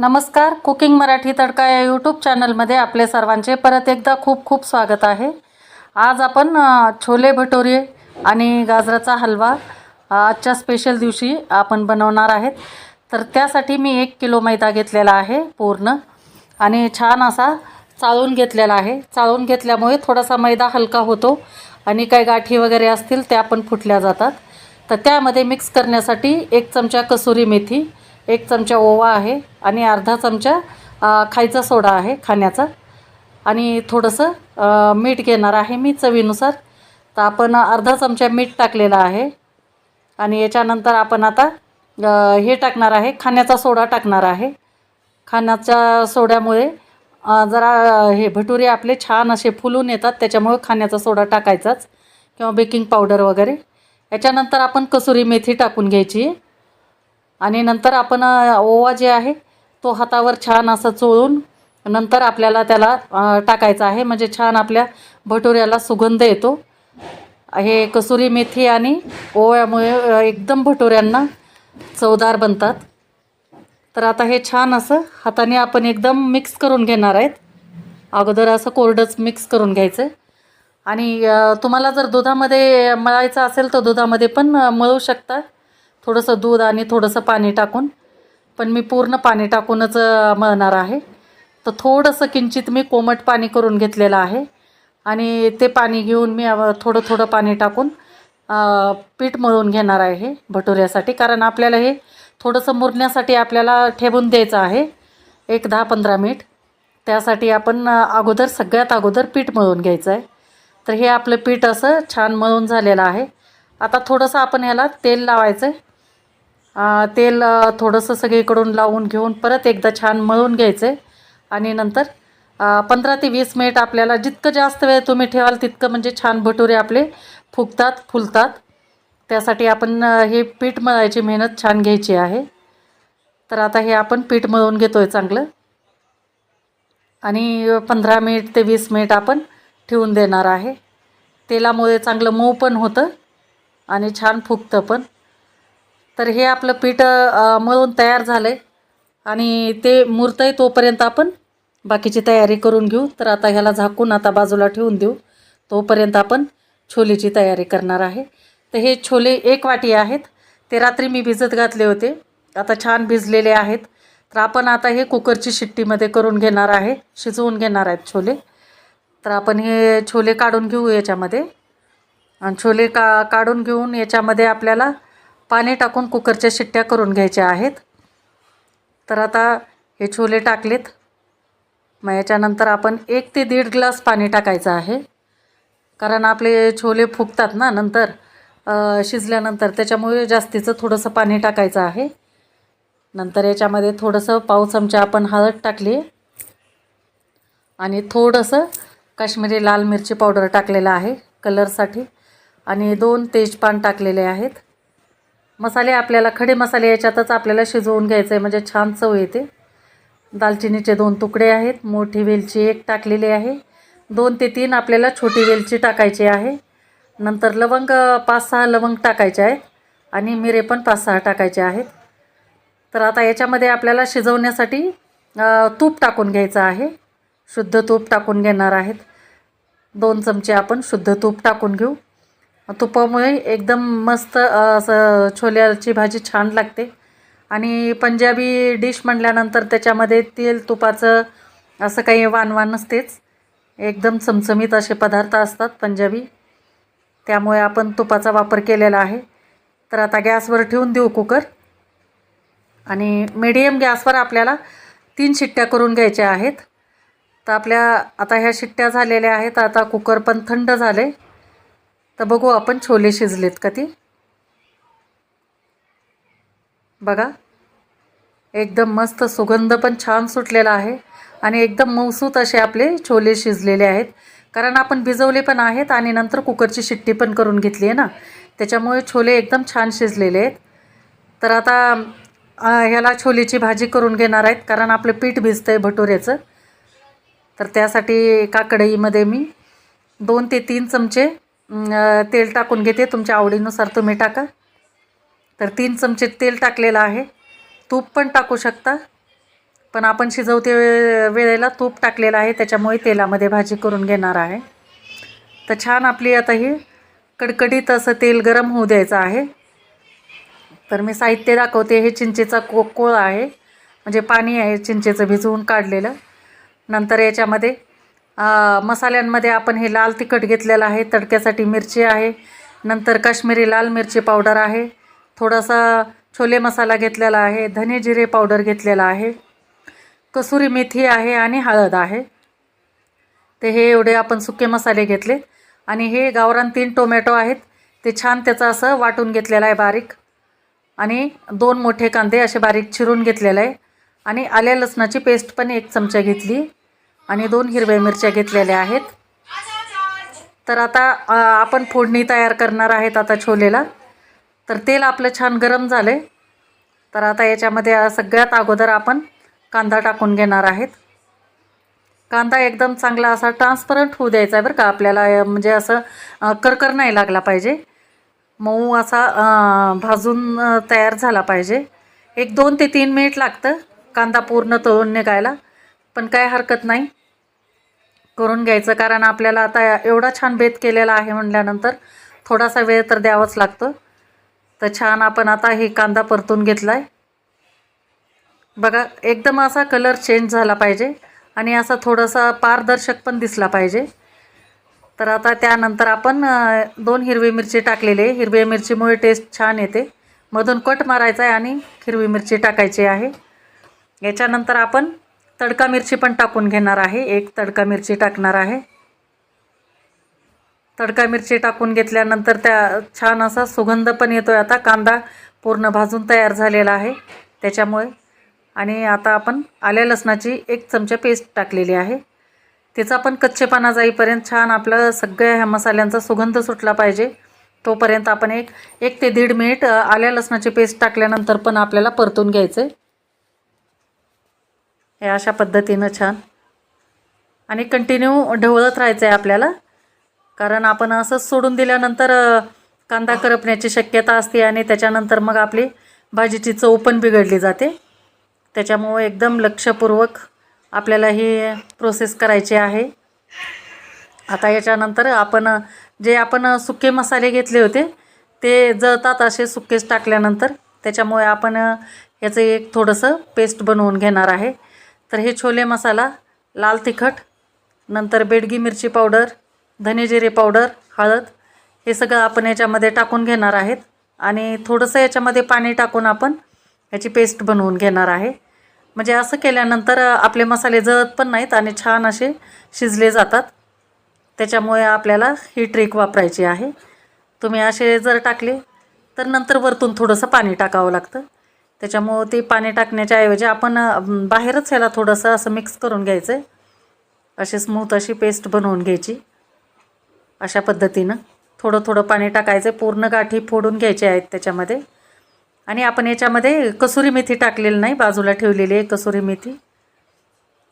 नमस्कार कुकिंग मराठी तडका या यूट्यूब चॅनलमध्ये आपले सर्वांचे परत एकदा खूप खूप स्वागत आहे. आज आपण छोले भटोरे आणि गाजराचा हलवा आजच्या स्पेशल दिवशी आपण बनवणार आहेत. तर त्यासाठी मी एक किलो मैदा घेतलेला आहे पूर्ण आणि छान असा चाळून घेतलेला आहे. चाळून घेतल्यामुळे थोडासा मैदा हलका होतो आणि काही गाठी वगैरे असतील त्या पण फुटल्या जातात. तर त्यामध्ये मिक्स करण्यासाठी एक चमचा कसुरी मेथी एक चमचा ओवा आहे आणि अर्धा चमचा खायचा सोडा आहे खाण्याचा. आणि थोडंसं मीठ घेणार आहे मी चवीनुसार. तर आपण अर्धा चमचा मीठ टाकलेला आहे. आणि याच्यानंतर आपण आता हे टाकणार आहे खाण्याचा सोडा टाकणार आहे. खाण्याच्या सोड्यामुळे जरा हे भटुरे आपले छान असे फुलून येतात त्याच्यामुळे खाण्याचा सोडा टाकायचाच किंवा बेकिंग पावडर वगैरे. याच्यानंतर आपण कसुरी मेथी टाकून घ्यायची. आणि नंतर आपण ओवा जे आहे तो हातावर छान असं चोळून नंतर आपल्याला त्याला टाकायचा आहे. म्हणजे छान आपल्या भटुऱ्याला सुगंध येतो. हे कसुरी मेथी आणि ओव्यामुळे एकदम भटुऱ्यांना चवदार बनतात. तर आता हे छान असं हाताने आपण एकदम मिक्स करून घेणार आहेत. अगोदर असं कोरडंच मिक्स करून घ्यायचं. आणि तुम्हाला जर दुधामध्ये मळायचं असेल तर दुधामध्ये पण मळू शकता. थोडंसं दूध आणि थोडंसं पाणी टाकून पण मी पूर्ण पाणी टाकूनच मळणार आहे. तर थोडंसं किंचित मी कोमट पाणी करून घेतलेलं आहे. आणि ते पाणी घेऊन मी थोडं थोडं पाणी टाकून पीठ मळून घेणार आहे भटुऱ्यासाठी. कारण आपल्याला हे थोडंसं मुरण्यासाठी आपल्याला ठेवून द्यायचं आहे. एक दहा पंधरा मिनिट. त्यासाठी आपण अगोदर सगळ्यात अगोदर पीठ मळून घ्यायचं आहे. तर हे आपलं पीठ असं छान मळून झालेलं आहे. आता थोडंसं आपण ह्याला तेल लावायचं आहे. तेल थोडंसं सगळीकडून लावून घेऊन परत एकदा छान मळून घ्यायचं. आहे आणि नंतर पंधरा ते वीस मिनिट आपल्याला जितकं जास्त वेळ तुम्ही ठेवाल तितकं म्हणजे छान भटुरे आपले फुगतात फुलतात. त्यासाठी आपण हे पीठ मळायची मेहनत छान घ्यायची आहे. तर आता हे आपण पीठ मळून घेतो आहे चांगलं. आणि पंधरा मिनिट ते वीस मिनिट आपण ठेवून देणार आहे. तेलामुळे चांगलं मऊ पण होतं आणि छान फुगतं पण. तर हे आपलं पीठ मळून तयार झालं आहे आणि ते मुरतं आहे तोपर्यंत आपण बाकीची तयारी करून घेऊ. तर आता ह्याला झाकून आता बाजूला ठेवून देऊ. तोपर्यंत आपण छोलेची तयारी करणार आहे. तर हे छोले एक वाटी आहेत. ते रात्री मी भिजत घातले होते. आता छान भिजलेले आहेत. तर आपण आता हे कुकरची शिट्टीमध्ये करून घेणार आहे. शिजवून घेणार आहेत छोले. तर आपण हे छोले काढून घेऊ याच्यामध्ये. आणि छोले का काढून घेऊन याच्यामध्ये आपल्याला पाणी टाकून कुकरच्या शिट्ट्या करून घ्यायच्या आहेत. तर आता हे छोले टाकलेत. मग याच्यानंतर आपण एक ते दीड ग्लास पाणी टाकायचं आहे. कारण आपले छोले फुगतात ना नंतर शिजल्यानंतर त्याच्यामुळे जास्तीचं थोडंसं पाणी टाकायचं आहे. नंतर याच्यामध्ये थोडंसं पाव चमचा आपण हळद टाकली. आणि थोडंसं काश्मीरी लाल मिरची पावडर टाकलेलं आहे कलरसाठी. आणि दोन तेजपान टाकलेले आहेत. मसाले आपल्याला खडे मसाले याच्यातच आपल्याला शिजवून घ्यायचे आहे म्हणजे छान चव येते. दालचिनीचे दोन तुकडे आहेत. मोठी वेलची एक टाकलेली आहे. दोन ते तीन आपल्याला छोटी वेलची टाकायची आहे. नंतर लवंग पाच सहा लवंग टाकायचे आहेत. आणि मिरे पण पाच सहा टाकायचे आहेत. तर आता याच्यामध्ये आपल्याला शिजवण्यासाठी तूप टाकून घ्यायचं आहे. शुद्ध तूप टाकून घेणार आहेत. दोन चमचे आपण शुद्ध तूप टाकून घेऊ. तुपामुळे एकदम मस्त असं छोल्याची भाजी छान लागते. आणि पंजाबी डिश म्हटल्यानंतर त्याच्यामध्ये तेल तुपाचं असं काही वानवान नसतेच. एकदम चमचमीत असे पदार्थ असतात पंजाबी. त्यामुळे आपण तुपाचा वापर केलेला आहे. तर आता गॅसवर ठेवून देऊ कुकर. आणि मीडियम गॅसवर आपल्याला तीन शिट्ट्या करून घ्यायच्या आहेत. तर आपल्या आता ह्या शिट्ट्या झालेल्या आहेत. आता कुकर पण थंड झाले तर बघू आपण छोले शिजलेत का ती? बघा. एकदम मस्त सुगंध पण छान सुटलेला आहे. आणि एकदम मौसूत असे आपले छोले शिजलेले आहेत. कारण आपण भिजवले पण आहेत आणि नंतर कुकरची शिट्टी पण करून घेतली आहे ना. त्याच्यामुळे छोले एकदम छान शिजलेले आहेत. तर आता ह्याला छोलेची भाजी करून घेणार आहेत. कारण आपलं पीठ भिजतं आहे भटुऱ्याचं. तर त्यासाठी एका कढईमध्ये मी दोन ते तीन चमचे तेल टाकून घेते. तुमच्या आवडीनुसार तुम्ही टाका. तर तीन चमचे तेल टाकलेलं आहे. तूप पण टाकू शकता. पण आपण शिजवते वे- वेळेला तूप टाकलेलं आहे. त्याच्यामुळे तेलामध्ये भाजी करून घेणार आहे. तर छान आपली आता ही कडकडीत असं तेल गरम होऊ द्यायचं आहे. तर मी साहित्य दाखवते. हे चिंचेचा को कोळ आहे. म्हणजे पाणी आहे चिंचेचं भिजवून काढलेलं. नंतर याच्यामध्ये मसाल्यांमध्ये आपण हे लाल तिखट घेतलेलं आहे तडक्यासाठी मिरची आहे नंतर काश्मीरी लाल मिरची पावडर आहे थोडासा छोले मसाला घेतलेला आहे धने जिरे पावडर घेतलेला आहे कसुरी मेथी आहे आणि हळद आहे. ते हे एवढे आपण सुके मसाले घेतले. आणि हे गावरान तीन टोमॅटो आहेत. ते छान त्याचं असं वाटून घेतलेलं आहे बारीक. आणि दोन मोठे कांदे असे बारीक चिरून घेतलेलं आहे. आणि आल्या लसणाची पेस्ट पण एक चमचा घेतली. आणि दोन हिरव्या मिरच्या घेतलेल्या आहेत. तर आता आपण फोडणी तयार करणार आहेत आता छोलेला. तर तेल आपलं छान गरम झालं आहे तर आता याच्यामध्ये सगळ्यात अगोदर आपण कांदा टाकून घेणार आहेत. कांदा एकदम चांगला असा ट्रान्सपरंट होऊ द्यायचा आहे बरं का. आपल्याला म्हणजे असं करकर नाही लागला पाहिजे. मऊ असा भाजून तयार झाला पाहिजे. एक दोन ते तीन मिनिट लागतं कांदा पूर्ण तळून निघायला. पण काय हरकत नाही. करून घ्यायचं. कारण आपल्याला आता एवढा छान बेत केलेला आहे म्हणल्यानंतर थोडासा वेळ तर द्यावाच लागतो. तर छान आपण आता हे कांदा परतून घेतला आहे बघा एकदम असा कलर चेंज झाला पाहिजे. आणि असा थोडासा पारदर्शक पण दिसला पाहिजे. तर आता त्यानंतर आपण दोन हिरवी मिरची टाकलेली हिरवी हिरव्या मिरचीमुळे टेस्ट छान येते. मधून कट मारायचा आहे आणि हिरवी मिरची टाकायची आहे. याच्यानंतर आपण तडका मिरची पण टाकून घेणार आहे. एक तडका मिरची टाकणार आहे. तडका मिरची टाकून घेतल्यानंतर त्या छान असा सुगंध पण येतो आहे आता. कांदा पूर्ण भाजून तयार झालेला आहे. त्याच्यामुळे आणि आता आपण आल्या लसणाची एक चमचा पेस्ट टाकलेली आहे. तिचा पण कच्चेपणा जाईपर्यंत छान आपलं सगळ्या ह्या मसाल्यांचा सुगंध सुटला पाहिजे. तोपर्यंत आपण एक एक ते दीड मिनिट आल्या लसणाची पेस्ट टाकल्यानंतर पण आपल्याला परतून घ्यायचं आहे हे अशा पद्धतीनं छान. आणि कंटिन्यू ढवळत राहायचं आहे आपल्याला. कारण आपण असंच सोडून दिल्यानंतर कांदा करपण्याची शक्यता असते आणि त्याच्यानंतर मग आपली भाजीची चव पण बिघडली जाते. त्याच्यामुळे एकदम लक्षपूर्वक आपल्याला ही प्रोसेस करायची आहे. आता याच्यानंतर आपण जे आपण सुके मसाले घेतले होते ते जळतात असे सुकेच टाकल्यानंतर. त्याच्यामुळे आपण याचं एक थोडंसं पेस्ट बनवून घेणार आहे. तर हे छोले मसाला लाल तिखट नंतर बेडगी मिरची पावडर धने जिरे पावडर हळद हे सगळं आपण याच्यामध्ये टाकून घेणार आहेत. आणि थोडंसं याच्यामध्ये पाणी टाकून आपण याची पेस्ट बनवून घेणार आहे. म्हणजे असं केल्यानंतर आपले मसाले जळत पण नाहीत आणि छान असे शिजले जातात. त्याच्यामुळे आपल्याला ही ट्रिक वापरायची आहे. तुम्ही असे जर टाकले तर नंतर वरतून थोडंसं पाणी टाकावं लागतं. त्याच्यामुळं ते पाणी टाकण्याच्या ऐवजी आपण बाहेरच ह्याला थोडंसं असं मिक्स करून घ्यायचं आहे अशी स्मूथ अशी पेस्ट बनवून घ्यायची. अशा पद्धतीनं थोडं थोडं पाणी टाकायचं पूर्ण गाठी फोडून घ्यायचे आहेत त्याच्यामध्ये. आणि आपण याच्यामध्ये कसुरी मेथी टाकलेली नाही बाजूला ठेवलेली आहे कसुरी मेथी.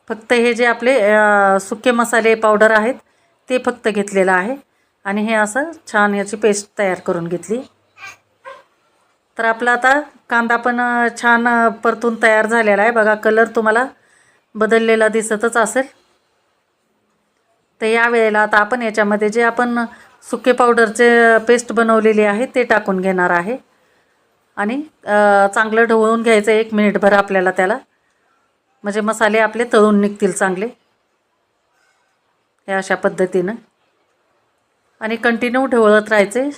फक्त हे जे आपले सुके मसाले पावडर आहेत ते फक्त घेतलेलं आहे. आणि हे असं छान याची पेस्ट तयार करून घेतली. तर आपला आता कांदा पण छान परतून तयार झालेला आहे. बघा कलर तुम्हाला बदललेला दिसतच असेल. तर या वेळेला आता आपण याच्यामध्ये जे आपण सुके पावडरचे पेस्ट बनवलेली आहे ते टाकून घेणार आहे. आणि चांगलं ढवळून घ्यायचं एक मिनिटभर आपल्याला त्याला. म्हणजे मसाले आपले तळून निघतील चांगले. हे अशा पद्धतीनं. आणि कंटिन्यू ढवळत राहायचे.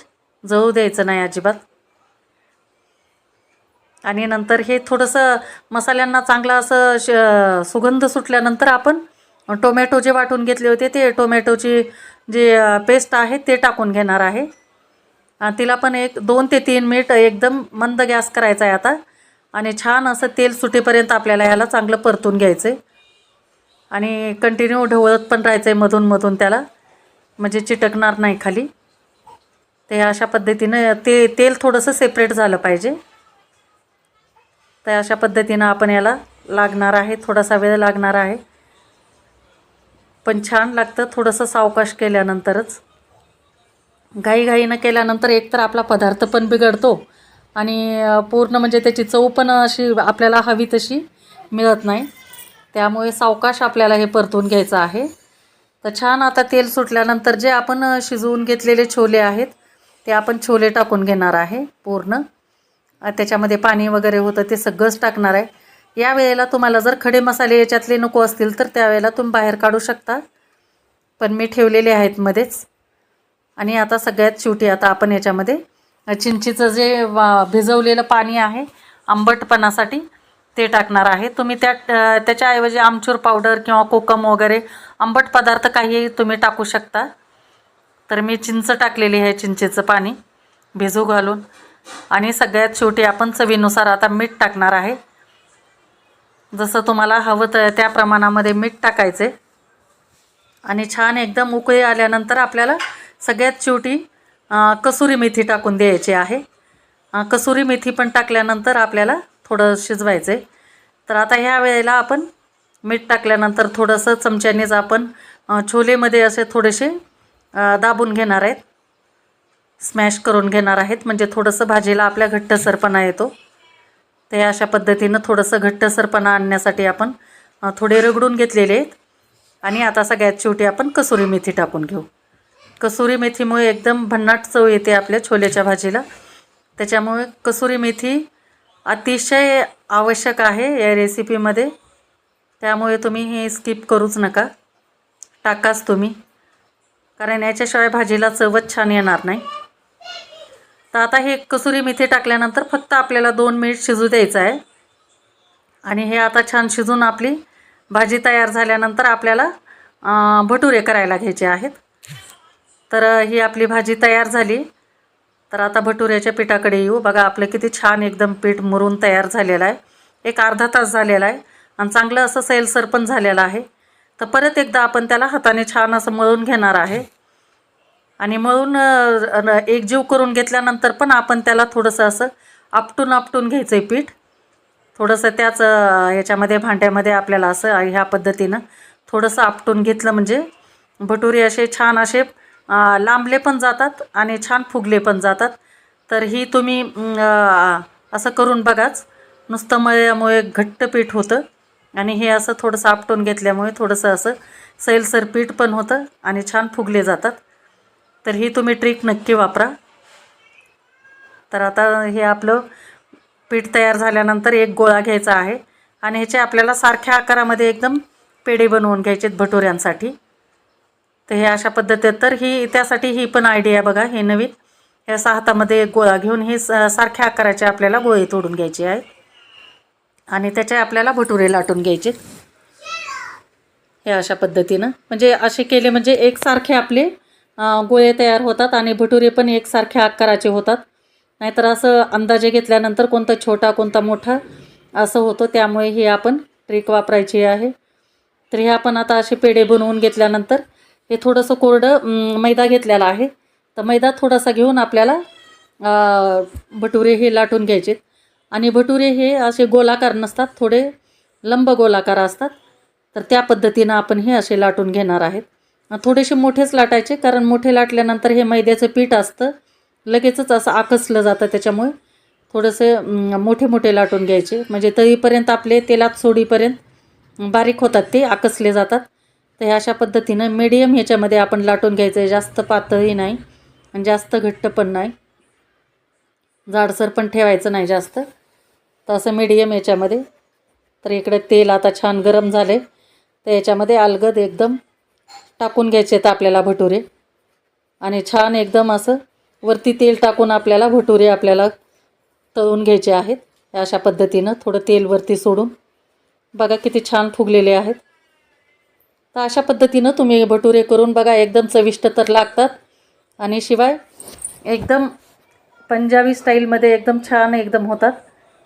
जळू द्यायचं नाही अजिबात. आणि नंतर हे थोडंसं मसाल्यांना चांगलं असं श सुगंध सुटल्यानंतर आपण टोमॅटो जे वाटून घेतले होते ते टोमॅटोची जे पेस्ट आहे ते टाकून घेणार आहे. आणि तिला पण एक दोन ते तीन मिनिट एकदम मंद गॅस करायचा आहे आता. आणि छान असं तेल सुटेपर्यंत आपल्याला ह्याला चांगलं परतून घ्यायचं आहे. आणि कंटिन्यू ढवळत पण राहायचं आहे मधून मधून त्याला. म्हणजे चिटकणार नाही खाली. ते अशा पद्धतीनं ते तेल थोडंसं सेपरेट झालं पाहिजे. तर अशा पद्धतीनं आपण याला लागणार आहे थोडासा वेळ लागणार आहे. पण छान लागतं थोडंसं सावकाश केल्यानंतरच. घाईघाईनं केल्यानंतर एकतर आपला पदार्थ पण बिघडतो आणि पूर्ण म्हणजे त्याची चव पण अशी आपल्याला हवी तशी मिळत नाही. त्यामुळे सावकाश आपल्याला हे परतून घ्यायचं आहे. तर छान आता तेल सुटल्यानंतर जे आपण शिजवून घेतलेले छोले आहेत ते आपण छोले टाकून घेणार आहे पूर्ण. त्याच्यामध्ये पाणी वगैरे होतं ते सगळंच टाकणार आहे. या वेळेला तुम्हाला जर खडे मसाले याच्यातले नको असतील तर त्यावेळेला तुम्ही बाहेर काढू शकता. पण मी ठेवलेले आहेत मध्येच. आणि आता सगळ्यात शेवटी आता आपण याच्यामध्ये चिंचीचं जे वा- भिजवलेलं पाणी आहे आंबटपणासाठी ते टाकणार आहे. तुम्ही त्या त्याच्याऐवजी आमचूर पावडर किंवा कोकम वगैरे आंबट पदार्थ काही तुम्ही टाकू शकता. तर मी चिंच टाकलेली आहे चिंचेचं पाणी. भिजू घालून. आणि सगळ्यात शेवटी आपण चवीनुसार आता मीठ टाकणार आहे. जसं तुम्हाला हवं तर त्या प्रमाणामध्ये मीठ टाकायचे आणि छान एकदम उकळी आल्यानंतर आपल्याला सगळ्यात शेवटी कसुरी मेथी टाकून द्यायची आहे. कसुरी मेथी पण टाकल्यानंतर आपल्याला थोडं शिजवायचं आहे तर आता ह्या वेळेला आपण मीठ टाकल्यानंतर थोडंसं चमच्यानेच आपण छोलेमध्ये असे थोडेसे दाबून घेणार आहेत. स्मॅश करून घेणार आहेत. म्हणजे थोडंसं भाजीला आपल्या घट्टसरपणा येतो. ते अशा पद्धतीनं थोडंसं घट्टसरपणा आणण्यासाठी आपण थोडे रगडून घेतलेले आहेत. आणि आता सगळ्यात शेवटी आपण कसुरी मेथी टाकून घेऊ. कसुरी मेथीमुळे एकदम भन्नाट चव येते आपल्या छोल्याच्या भाजीला. त्याच्यामुळे कसुरी मेथी अतिशय आवश्यक आहे या रेसिपीमध्ये. त्यामुळे तुम्ही हे स्किप करूच नका. टाकाच तुम्ही. कारण याच्याशिवाय भाजीला चवच छान येणार नाही. तर आता हे कसुरी मेथी टाकल्यानंतर फक्त आपल्याला दोन मिनिट शिजू द्यायचं आहे. आणि हे आता छान शिजून आपली भाजी तयार झाल्यानंतर आपल्याला भटुरे करायला घ्यायचे आहेत. तर ही आपली भाजी तयार झाली. तर आता भटुऱ्याच्या पिठाकडे येऊ. बघा आपलं किती छान एकदम पीठ मुरून तयार झालेलं आहे. एक अर्धा तास झालेला आहे. आणि चांगलं असं सैलसर पण झालेलं आहे. तर परत एकदा आपण त्याला हाताने छान असं मळून घेणार आहे. आणि मळून एकजीव करून घेतल्यानंतर पण आपण त्याला थोडंसं असं आपटून आपटून घ्यायचं आहे पीठ. थोडंसं त्याच ह्याच्यामध्ये याच्यामध्ये भांड्यामध्ये आपल्याला असं ह्या पद्धतीनं थोडंसं आपटून घेतलं म्हणजे भटुरे असे छान असे लांबले पण जातात आणि छान फुगले पण जातात. तर ही तुम्ही असं करून बघाच. नुसतं मळल्यामुळे घट्ट पीठ होतं आणि हे असं थोडंसं आपटून घेतल्यामुळे थोडंसं असं सैलसर पीठ पण होतं आणि छान फुगले जातात. तर ही तुम्ही ट्रिक नक्की वापरा. तर आता हे आपलं पीठ तयार झाल्यानंतर एक गोळा घ्यायचा आहे. आणि ह्याचे आपल्याला सारख्या आकारामध्ये एकदम पेढे बनवून घ्यायचे आहेत भटुऱ्यांसाठी. तर हे अशा पद्धतीत तर ही त्यासाठी ही पण आयडिया बघा हे नवीन. ह्या असा हातामध्ये एक गोळा घेऊन हे स- सारख्या आकाराचे आपल्याला गोळे तोडून घ्यायचे आहेत. आणि त्याचे आपल्याला भटुरे लाटून घ्यायचे हे अशा पद्धतीनं. म्हणजे असे केले म्हणजे एकसारखे आपले गोळे तयार होतात आणि भटुरे पण एकसारख्या आकाराचे होतात. नाहीतर असं अंदाजे घेतल्यानंतर कोणता छोटा कोणता मोठा असं होतं. त्यामुळे हे आपण ट्रिक वापरायची आहे. तर हे आपण आता असे पेढे बनवून घेतल्यानंतर हे थोडंसं कोरडं मैदा घेतलेला आहे. तर मैदा थोडासा घेऊन आपल्याला भटुरे हे लाटून घ्यायचे आणि भटुरे हे असे गोलाकार नसतात थोडे लंब गोलाकार असतात. तर त्या पद्धतीनं आपण हे असे लाटून घेणार आहेत. थोडेसे मोठेच लाटायचे कारण मोठे लाटल्यानंतर हे मैद्याचं पीठ असतं. लगेचच असं आकसलं जातं त्याच्यामुळे. थोडंसं मोठे मोठे लाटून घ्यायचे. म्हणजे तळीपर्यंत आपले तेलात सोडीपर्यंत बारीक होतात ते आकसले जातात. तर ह्या अशा पद्धतीनं मीडियम ह्याच्यामध्ये आपण लाटून घ्यायचं आहे जास्त पातळी नाही आणि जास्त घट्ट पण नाही. जाडसर पण ठेवायचं नाही जास्त. तर असं मीडियम याच्यामध्ये तर इकडे तेल आता छान गरम झाले तर याच्यामध्ये अलगद एकदम टाकून घ्यायचे आहेत आपल्याला भटुरे. आणि छान एकदम असं वरती तेल टाकून आपल्याला भटुरे आपल्याला तळून घ्यायचे आहेत. अशा पद्धतीनं थोडं तेल वरती सोडून. बघा किती छान फुगलेले आहेत. तर अशा पद्धतीनं तुम्ही भटुरे करून बघा एकदम चविष्ट तर लागतात. आणि शिवाय एकदम पंजाबी स्टाईलमध्ये एकदम छान एकदम होतात.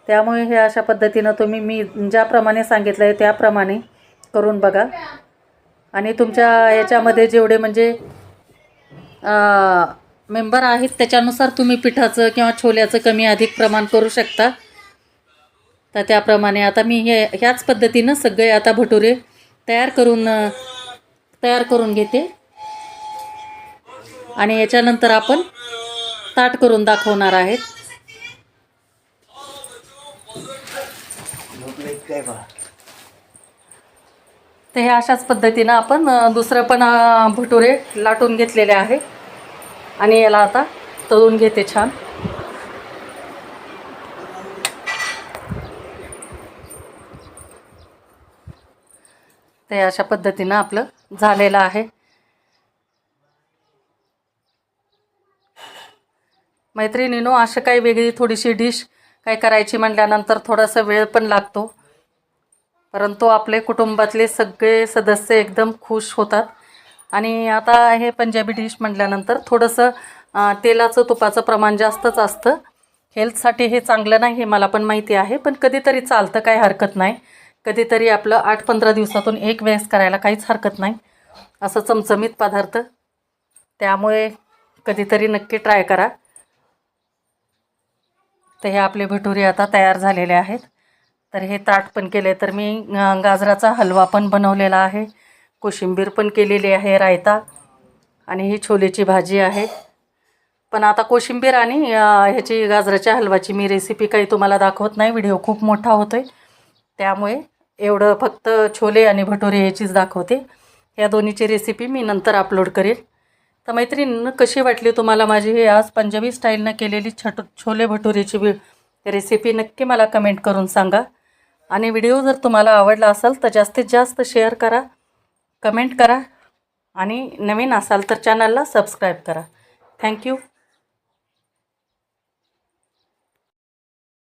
त्यामुळे हे अशा पद्धतीनं तुम्ही मी ज्याप्रमाणे सांगितलं आहे त्याप्रमाणे करून बघा. आणि तुमच्या याच्यामध्ये जेवढे म्हणजे मेंबर आहेत त्याच्यानुसार तुम्ही पिठाचं किंवा छोल्याचं कमी अधिक प्रमाण करू शकता. तर त्याप्रमाणे आता मी हे ह्याच पद्धतीनं सगळे आता भटुरे तयार करून तयार करून घेते. आणि याच्यानंतर आपण ताट करून दाखवणार आहेत. तर हे अशाच पद्धतीनं आपण दुसरं पण भटुरे लाटून घेतलेले आहे. आणि याला आता तळून घेते छान. ते अशा पद्धतीनं आपलं झालेलं आहे. मैत्रिणीनो अशी काही वेगळी थोडीशी डिश काय करायची म्हटल्यानंतर थोडासा वेळ पण लागतो. परंतु आपले कुटुंबातले सगळे सदस्य एकदम खुश होतात. आणि आता हे पंजाबी डिश म्हटल्यानंतर थोडंसं तेलाचं तुपाचं प्रमाण जास्तच असतं. हेल्थसाठी हे चांगलं नाही हे मला पण माहिती आहे पण कधीतरी चालतं काही हरकत नाही. कधीतरी आपलं आठ पंधरा दिवसातून एक वेळेस करायला काहीच हरकत नाही. असं चमचमीत पदार्थ. त्यामुळे कधीतरी नक्की ट्राय करा. तर हे आपले भटुरे आता तयार झालेले आहेत. तर हे ताट पण केले तर मी गाजराचा हलवा पण बनवलेला आहे. कोशिंबीर पण केलेली आहे रायता. आणि ही छोलेची भाजी आहे. पण आता कोशिंबीर आणि ह्याची गाजराच्या हलवाची मी रेसिपी काही तुम्हाला दाखवत नाही. व्हिडिओ खूप मोठा होतो आहे त्यामुळे एवढं फक्त छोले आणि भटुरे ह्याचीच दाखवते. या दोन्हीची रेसिपी मी नंतर अपलोड करेल. तर मैत्रीण कशी वाटली तुम्हाला माझी ही आज पंजाबी स्टाईलनं केलेली छट छोले भटुरेची वि रेसिपी नक्की मला कमेंट करून सांगा. आणि व्हिडिओ जर तुम्हाला आवडला असेल तर जास्तीत जास्त शेअर करा कमेंट करा आणि नवीन असाल तर चॅनलला सबस्क्राईब करा. थँक्यू.